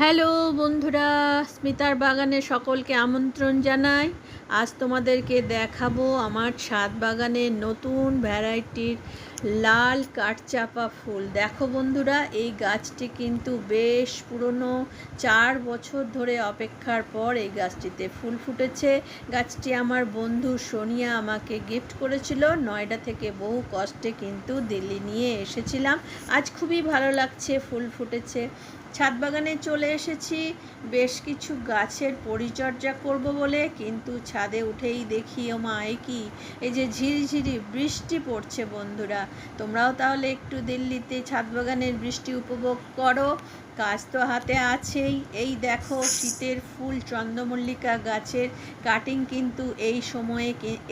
Hello বন্ধুরা, স্মিতার বাগানে সকলকে আমন্ত্রণ জানাই। আজ তোমাদেরকে দেখাবো আমার ছাদ বাগানের নতুন ভ্যারাইটির লাল কাঠচাপা ফুল। দেখো বন্ধুরা, এই গাছটি কিন্তু বেশ পুরনো, চার বছর ধরে অপেক্ষার পর এই গাছটিতে ফুল ফুটেছে। গাছটি আমার বন্ধু সোনিয়া আমাকে গিফট করেছিল, নয়ডা থেকে বহু কষ্টে কিন্তু দিল্লি নিয়ে এসেছিলাম। আজ খুবই ভালো লাগছে, ফুল ফুটেছে। ছাদ বাগানে চলে এসেছি। বেশ কিছু গাছের পরিচর্যা করব বলে, কিন্তু ছাদে উঠেই দেখি, ও মা, এ কি? এই যে ঝিরিঝিরি বৃষ্টি পড়ছে বন্ধুরা। তোমরাও তাহলে একটু দিল্লিতে ছাদ বাগানের বৃষ্টি উপভোগ করো। কাজ তো হাতে আছেই। এই দেখো শীতের ফুল, চন্দ্রমল্লিকা গাছের কাটিং কিন্তু এই সময়ে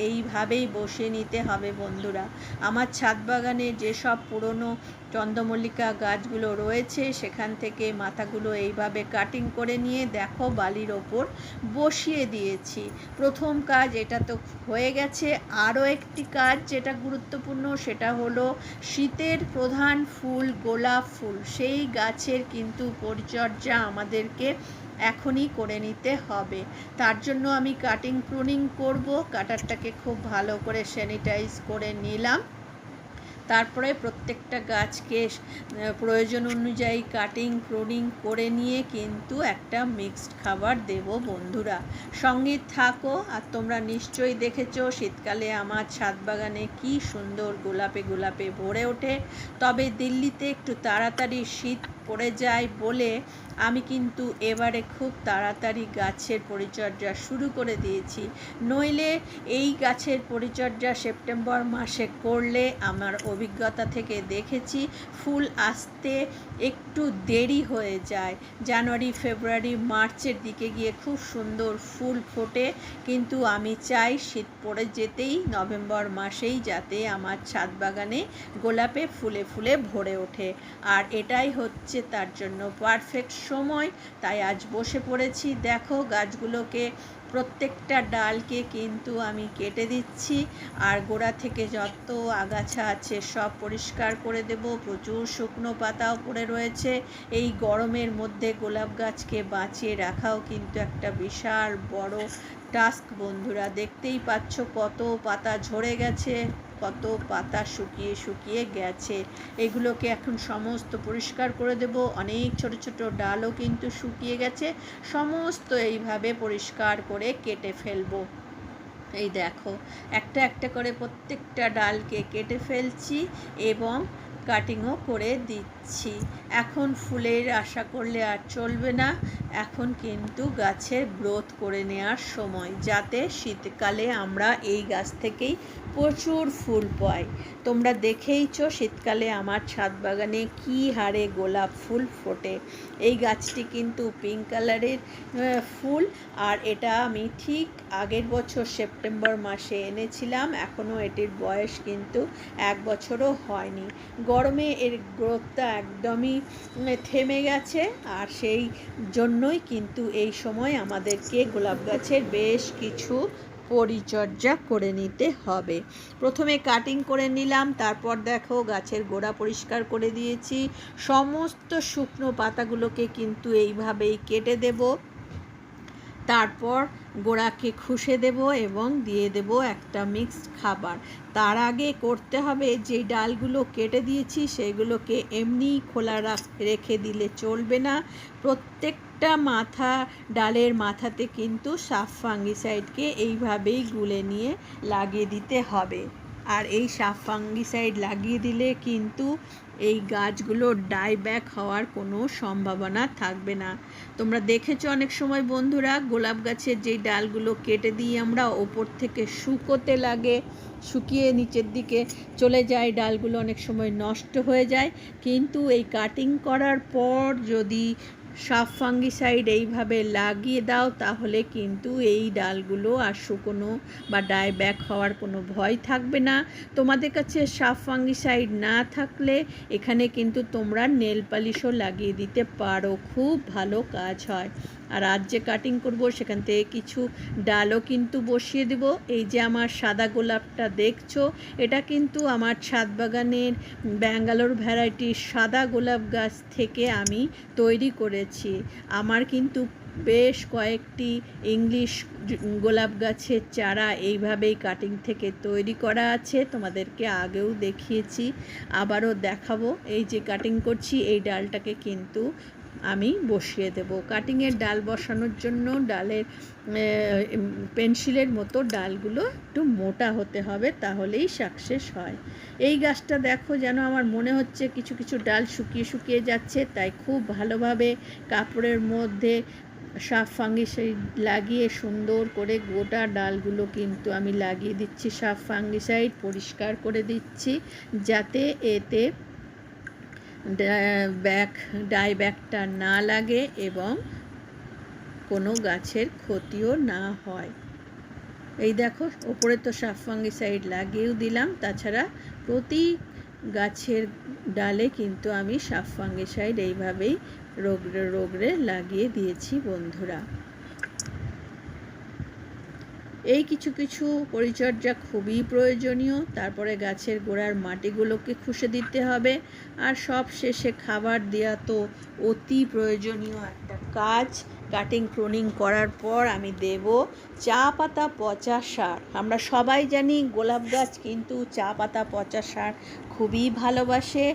এইভাবেই বসে নিতে হবে বন্ধুরা। আমার ছাদ বাগানে যেসব পুরনো চন্দ্রমল্লিকা গাছগুলো রয়েছে, সেখান থেকে মাথাগুলো এইভাবে কাটিং করে নিয়ে দেখো বালির ওপর বসিয়ে দিয়েছি। প্রথম কাজ এটা তো হয়ে গেছে। আরও একটি কাজ যেটা গুরুত্বপূর্ণ, সেটা হলো শীতের প্রধান ফুল গোলাপ ফুল। সেই গাছের কিন্তু পরিচর্যা আমাদেরকে এখনই করে নিতে হবে। তার জন্য আমি কাটিং প্রুনিং করব। কাটারটাকে খুব ভালো করে স্যানিটাইজ করে নিলাম। তারপরে প্রত্যেকটা গাছকে প্রয়োজন অনুযায়ী কাটিং প্রুনিং করে নিয়ে কিন্তু একটা মিক্সড খাবার দেব বন্ধুরা। সঙ্গে থাকো, আর তোমরা নিশ্চয়ই দেখেছ শীতকালে আমার ছাদ বাগানে কি সুন্দর গোলাপে গোলাপে ভরে ওঠে। তবে দিল্লিতে একটু তাড়াতাড়ি শীত পড়ে যায় বলে আমি কিন্তু এবারে খুব তাড়াতাড়ি গাছের পরিচর্যা শুরু করে দিয়েছি। নইলে এই গাছের পরিচর্যা সেপ্টেম্বর মাসে করলে আমার অভিজ্ঞতা থেকে দেখেছি ফুল আসতে একটু দেরি হয়ে যায়। জানুয়ারি, ফেব্রুয়ারি, মার্চের দিকে গিয়ে খুব সুন্দর ফুল ফোটে। কিন্তু আমি চাই শীত পড়ে যেতেই নভেম্বর মাসেই যাতে আমার ছাদ বাগানে গোলাপে ফুলে ফুলে ভরে ওঠে। আর এটাই হচ্ছে তার জন্য পারফেক্ট সময়। তাই আজ বসে পড়েছি। দেখো গাছগুলোকে প্রত্যেকটা ডালকে কিন্তু আমি কেটে দিচ্ছি। আর গোড়া থেকে যত আগাছা আছে সব পরিষ্কার করে দেব। প্রচুর শুকনো পাতাও পড়ে রয়েছে। এই গরমের মধ্যে গোলাপ গাছকে বাঁচিয়ে রাখাও কিন্তু একটা বিশাল বড় টাস্ক বন্ধুরা। দেখতেই পাচ্ছ কত পাতা ঝরে গেছে। কত পাতা শুকিয়ে শুকিয়ে গেছে। এগুলোকে এখন সমস্ত পরিষ্কার করে দেব। অনেক ছোট ছোট ডালও কিন্তু শুকিয়ে গেছে। সমস্ত এইভাবে পরিষ্কার করে কেটে ফেলব। এই দেখো, একটা একটা করে প্রত্যেকটা ডালকে কেটে ফেলছি এবং কাটিংও করে দিচ্ছি। এখন ফুলের আশা করলে আর চলবে না। এখন কিন্তু গাছের গ্রোথ করে নেওয়ার সময়, যাতে শীতকালে আমরা এই গাছ থেকেই প্রচুর ফুল পাই। তোমরা দেখেইছো শীতকালে আমার ছাদ বাগানে কী হারে গোলাপ ফুল ফোটে। এই গাছটি কিন্তু পিঙ্ক কালারের ফুল। আর এটা আমি ঠিক আগের বছর সেপ্টেম্বর মাসে এনেছিলাম। এখনও এটির বয়স কিন্তু এক বছরও হয়নি। গরমে এর গ্রোথটা একদমই থেমে গেছে। আর সেই জন্যই কিন্তু এই সময় আমাদেরকে গোলাপ গাছের বেশ কিছু পরিচর্যা করে নিতে হবে। প্রথমে কাটিং করে নিলাম, তারপর দেখো গাছের গোড়া পরিষ্কার করে দিয়েছি। সমস্ত শুকনো পাতাগুলোকে কিন্তু এইভাবেই কেটে দেব। তারপর গোড়াকে খুশে দেব এবং দিয়ে দেব একটা মিক্সড খাবার। তার আগে করতে হবে যে ডালগুলো কেটে দিয়েছি, সেগুলোকে এমনিই খোলা রাখ- দিলে চলবে না। প্রত্যেকটা মাথা, ডালের মাথাতে কিন্তু সাফ ফাঙ্গিসাইডকে এইভাবেই গুলে নিয়ে লাগিয়ে দিতে হবে। আর এই সাফ ফাঙ্গিসাইড লাগিয়ে দিলে কিন্তু এই গাছগুলো ডাইব্যাক হওয়ার কোনো সম্ভাবনা থাকবে না। তোমরা দেখেছ অনেক সময় বন্ধুরা, গোলাপ গাছের যেই ডালগুলো কেটে দিয়ে আমরা ওপর থেকে শুকোতে লাগে, শুকিয়ে নিচের দিকে চলে যায়, ডালগুলো অনেক সময় নষ্ট হয়ে যায়। কিন্তু এই কাটিং করার পর যদি সাফ ফাঙ্গিসাইড এইভাবে লাগিয়ে দাও, তাহলে কিন্তু এই ডালগুলো আর শুকনো বা ডাইব্যাক হওয়ার কোনো ভয় থাকবে না। তোমাদের কাছে সাফ ফাঙ্গিসাইড না থাকলে এখানে কিন্তু তোমরা নেল পালিশও লাগিয়ে দিতে পারো। খুব ভালো কাজ হয়। আর আজ যে কাটিং করব সেখান থেকে কিছু ডালও কিন্তু বসিয়ে দেব। এই যে আমার সাদা গোলাপটা দেখছ, এটা কিন্তু আমার ছাদ বাগানের ব্যাঙ্গালোর ভ্যারাইটির সাদা গোলাপ গাছ থেকে আমি তৈরি করেছি। আমার কিন্তু বেশ কয়েকটি ইংলিশ গোলাপ গাছের চারা এইভাবেই কাটিং থেকে তৈরি করা আছে। তোমাদেরকে আগেও দেখিয়েছি, আবারও দেখাবো। এই যে কাটিং করছি, এই ডালটাকে কিন্তু আমি বসিয়ে দেব। কাটিংয়ের ডাল বসানোর জন্য ডালের পেন্সিলের মতো ডালগুলো একটু মোটা হতে হবে তাহলেই সাকসেস হয়। এই গাছটা দেখো যেন আমার মনে হচ্ছে কিছু কিছু ডাল শুকিয়ে শুকিয়ে যাচ্ছে, তাই খুব ভালোভাবে কাপড়ের মধ্যে সাফ ফাঙ্গিসাইড লাগিয়ে সুন্দর করে গোটা ডালগুলো কিন্তু আমি লাগিয়ে দিচ্ছি। সাফ ফাঙ্গিসাইড পরিষ্কার করে দিচ্ছি, যাতে এতে ব্যাক, ডাই ব্যাগটা না লাগে এবং কোনো গাছের ক্ষতিও না হয়। এই দেখো, ওপরে তো ফাঙ্গিসাইড লাগিয়েও দিলাম। তাছাড়া প্রতি গাছের ডালে কিন্তু আমি ফাঙ্গিসাইড এইভাবেই রোগড়ে রোগড়ে লাগিয়ে দিয়েছি বন্ধুরা। এই কিছু কিছু পরিচর্যা খুবই প্রয়োজনীয়। তারপরে গাছের গোড়ার মাটিগুলোকে খুশে দিতে হবে। আর সব শেষে খাবার দেওয়া তো অতি প্রয়োজনীয় একটা কাজ। কাটিং ক্রোনিং করার পর আমি দেব চা পাতা, পচা সার। আমরা সবাই জানি গোলাপ গাছ কিন্তু চা পাতা, পচা সার খুবই ভালোবাসে।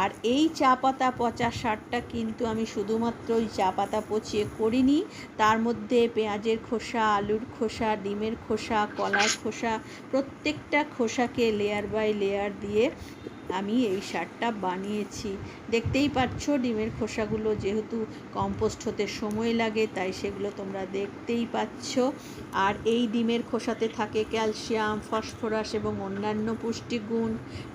আর এই চা পাতা পচা সারটা কিন্তু আমি শুধুমাত্র ওই চা পাতা পচিয়ে করিনি। তার মধ্যে পেঁয়াজের খোসা, আলুর খোসা, ডিমের খোসা, কলার খোসা, প্রত্যেকটা খোসাকে লেয়ার বাই লেয়ার দিয়ে আমি এই সারটা বানিয়েছি। দেখতেই পাচ্ছ, ডিমের খোসাগুলো যেহেতু কম্পোস্ট হতে সময় লাগে, তাই সেগুলো তোমরা দেখতেই পাচ্ছ। আর এই ডিমের খোসাতে থাকে ক্যালসিয়াম, ফসফরাস এবং অন্যান্য পুষ্টিগুণ।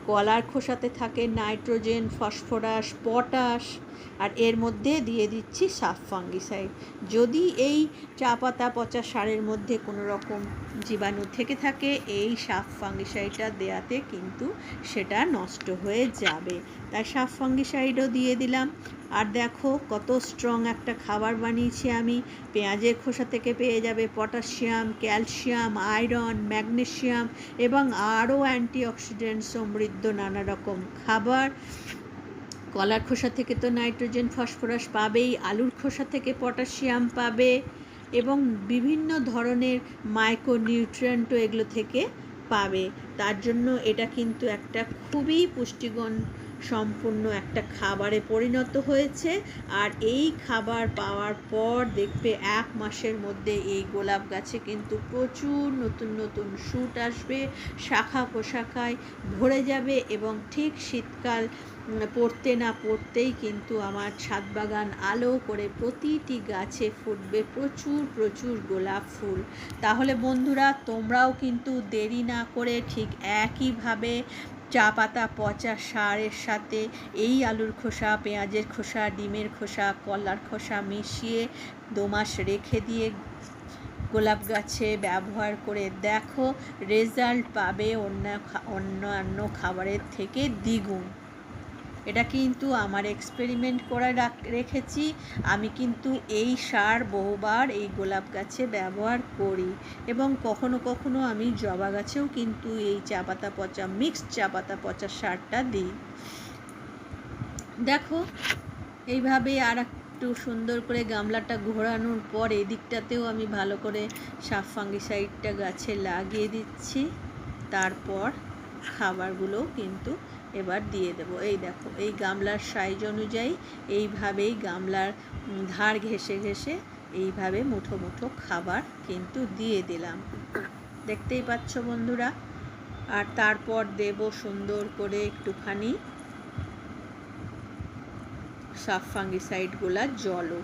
কলার খোসাতে থাকে নাইট্রোজেন, ফসফরাস, পটাশ, আর এর মধ্যে দিয়ে দিচ্ছি সাফ ফাঙ্গিসাইড। যদি এই চা পাতা, পচা সারের মধ্যে কোনো রকম জীবাণু থেকে থাকে, এই সাফ ফাঙ্গিসাইডটা দেয়াতে কিন্তু সেটা নষ্ট হয়ে যাবে। তাই সাফ ফাঙ্গিসাইডও দিয়ে দিলাম। আর দেখো কত স্ট্রং একটা খাবার বানিয়েছি আমি। পেঁয়াজের খোসা থেকে পেয়ে যাবে পটাশিয়াম, ক্যালসিয়াম, আয়রন ম্যাগনেশিয়াম এবং আরও অ্যান্টিঅক্সিডেন্ট সমৃদ্ধ নানা রকম খাবার। কলার খোসা থেকে তো নাইট্রোজেন, ফসফরাস পাবেই, আলুর খোসা থেকে পটাশিয়াম পাবে এবং বিভিন্ন ধরনের মাইক্রোনিউট্রিয়েন্টও এগুলো থেকে পাবে। তার জন্য এটা কিন্তু একটা খুবই পুষ্টিগুণ সম্পূর্ণ একটা খাবারে পরিণত হয়েছে। আর এই খাবার পাওয়ার পর দেখবে এক মাসের মধ্যে এই গোলাপ গাছে কিন্তু প্রচুর নতুন নতুন শুট আসবে, শাখা পোশাখায় ভরে যাবে এবং ঠিক শীতকাল পড়তে না পড়তেই কিন্তু আমার ছাদ বাগান আলো করে প্রতিটি গাছে ফুটবে প্রচুর প্রচুর গোলাপ ফুল। তাহলে বন্ধুরা, তোমরাও কিন্তু দেরি না করে ঠিক একইভাবে চা পাতা, পচা সারের সাথে এই আলুর খোসা, পেঁয়াজের খোসা, ডিমের খোসা, কলার খোসা মিশিয়ে দোমাস রেখে দিয়ে গোলাপ গাছে ব্যবহার করে দেখো, রেজাল্ট পাবে অন্য অন্যান্য খাবারের থেকে দ্বিগুণ। এটা কিন্তু আমার এক্সপেরিমেন্ট করে রাখ- রেখেছি। আমি কিন্তু এই সার বহুবার এই গোলাপ গাছে ব্যবহার করি এবং কখনো কখনো আমি জবা গাছেও কিন্তু এই চা পাতা পচা মিক্সড চা পাতা পচা সারটা দিই। দেখো, এইভাবে আর একটু সুন্দর করে গামলাটা ঘোরানোর পর এদিকটাতেও আমি ভালো করে সাফ ফাঙ্গিসাইডটা গাছে লাগিয়ে দিচ্ছি। তারপর খাবারগুলোও কিন্তু এবার দিয়ে দেবো। এই দেখো, এই গামলার সাইজ অনুযায়ী এইভাবেই গামলার ধার ঘেঁষে ঘেঁষে এইভাবে মুঠো মুঠো খাবার কিন্তু দিয়ে দিলাম। দেখতেই পাচ্ছ বন্ধুরা? আর তারপর দেব সুন্দর করে একটুখানি সাফ ফাঙ্গিসাইডগুলা জলও।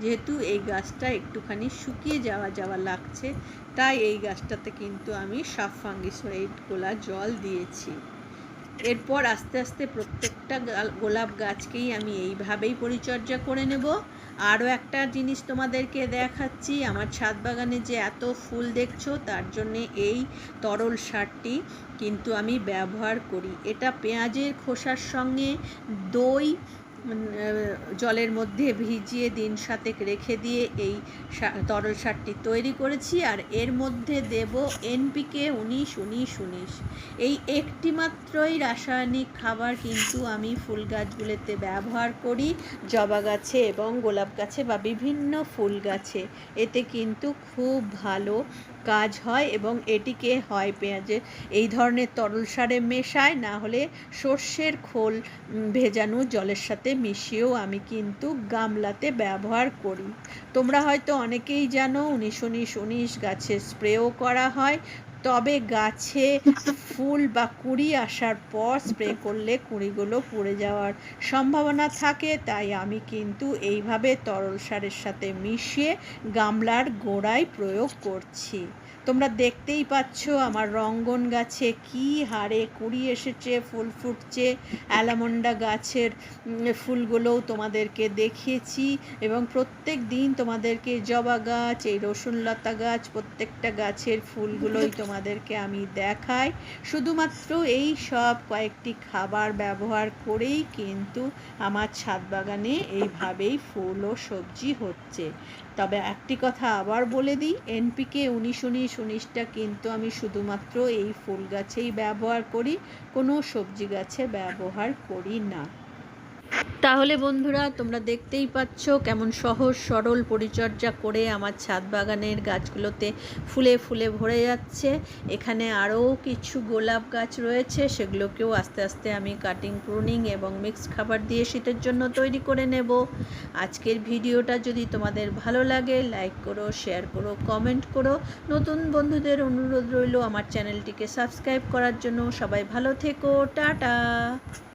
যেহেতু এই গাছটা একটুখানি শুকিয়ে যাওয়া যাওয়া লাগছে, তাই এই গাছটাতে কিন্তু আমি সাফ ফাঙ্গিসাইডগুলা জল দিয়েছি। এরপর আস্তে আস্তে প্রত্যেকটা গোলাপ গাছকেই আমি এইভাবেই পরিচর্যা করে নেব। আরও একটা জিনিস তোমাদেরকে দেখাচ্ছি, আমার ছাদ বাগানে যে এত ফুল দেখছ, তার জন্যে এই তরল সারটি কিন্তু আমি ব্যবহার করি। এটা পেঁয়াজের খোসার সঙ্গে, দই জলের মধ্যে ভিজিয়ে দিন সাতেক রেখে দিয়ে এই তরল সারটি তৈরি করেছি আর এর মধ্যে দেব এনপিকে উনিশ উনিশ উনিশ। এই একটি মাত্রই রাসায়নিক খাবার কিন্তু আমি ফুল গাছগুলোতে ব্যবহার করি, জবা গাছে এবং গোলাপ গাছে বা বিভিন্ন ফুল গাছে। এতে কিন্তু খুব ভালো কাজ হয় এবং এটিকে হয় পেঁয়াজে। এই ধরনের তরল সারে মেশায়, না হলে সর্ষের খোল ভেজানো জলের সাথে মিশিয়েও আমি কিন্তু গামলাতে ব্যবহার করি। তোমরা হয়তো অনেকেই জানো, উনিশ উনিশ উনিশ গাছে স্প্রেও করা হয়। তবে গাছে ফুল বা কুড়ি আসার পর স্প্রে করলে কুড়িগুলো পুড়ে যাওয়ার সম্ভাবনা থাকে, তাই আমি কিন্তু এইভাবে তরল সারের সাথে মিশিয়ে গামলার গোড়ায় প্রয়োগ করছি। তোমরা দেখতেই পাচ্ছ আমার রঙ্গন গাছে কি হারে কুড়ি এসেছে, ফুল ফুটছে, অ্যালামন্ডা গাছের ফুলগুলোও তোমাদেরকে দেখিয়েছি এবং প্রত্যেক দিন তোমাদেরকে জবা গাছ, এই রসুনলতা গাছ, প্রত্যেকটা গাছের ফুলগুলোই তোমাদেরকে আমি দেখাই। শুধুমাত্র এই সব কয়েকটি খাবার ব্যবহার করেই কিন্তু আমার ছাদ বাগানে এইভাবেই ফুল ও সবজি হচ্ছে। তবে একটি কথা আবার বলে দিই, এনপিকে উনিশ উনিশ উনিশটা কিন্তু আমি শুধুমাত্র এই ফুল গাছেই ব্যবহার করি, কোনো সবজি গাছে ব্যবহার করি না। তাহলে বন্ধুরা, তোমরা দেখতেই পাচ্ছ কেমন সহজ সরল পরিচর্যা করে আমার ছাদ বাগানের গাছগুলোতে ফুলে ফুলে ভরে যাচ্ছে। এখানে আরও কিছু গোলাপ গাছ রয়েছে, সেগুলোকেও আস্তে আস্তে আমি কাটিং প্রুনিং এবং মিক্স খাবার দিয়ে শীতের জন্য তৈরি করে নেব। আজকের ভিডিওটা যদি তোমাদের ভালো লাগে লাইক করো শেয়ার করো কমেন্ট করো। নতুন বন্ধুদের অনুরোধ রইল আমার চ্যানেলটিকে সাবস্ক্রাইব করার জন্য। সবাই ভালো থেকো, টাটা!